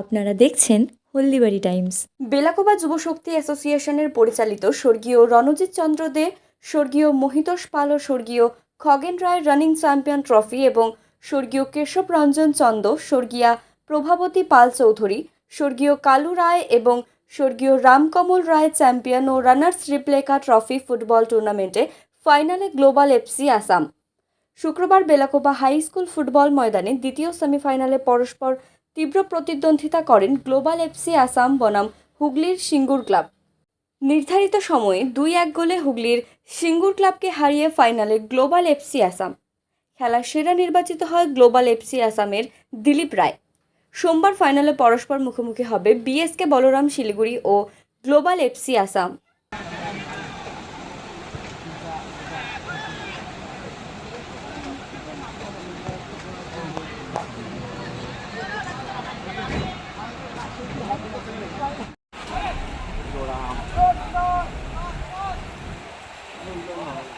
আপনারা দেখছেন হলদিবাড়ি টাইমস। বেলাকোবা যুবশক্তি অ্যাসোসিয়েশনের পরিচালিত স্বর্গীয় রণজিৎ চন্দ্র দে, স্বর্গীয় মহিতোষ পাল ও স্বর্গীয় Khagen Roy running champion trophy এবং স্বর্গীয় কেশব রঞ্জন চন্দ, স্বর্গীয়া প্রভাবতী পাল চৌধুরী, স্বর্গীয় কালু রায় এবং স্বর্গীয় রামকমল রায় চ্যাম্পিয়ন ও রানার্স রিপ্লেকা ট্রফি ফুটবল টুর্নামেন্টে ফাইনালে গ্লোবাল এফসি আসাম। শুক্রবার বেলাকোবা হাই স্কুল ফুটবল ময়দানে দ্বিতীয় সেমিফাইনালে পরস্পর তীব্র প্রতিদ্বন্দ্বিতা করেন গ্লোবাল এফসি আসাম বনাম হুগলির সিঙ্গুর ক্লাব। নির্ধারিত সময়ে দুই এক গোলে হুগলির সিঙ্গুর ক্লাবকে হারিয়ে ফাইনালে গ্লোবাল এফসি আসাম। খেলার সেরা নির্বাচিত হয় গ্লোবাল এফসি আসামের দিলীপ রায়। সোমবার ফাইনালে পরস্পর মুখোমুখি হবে বিএসকে বলরাম শিলিগুড়ি ও global FC Assam. Oh, God.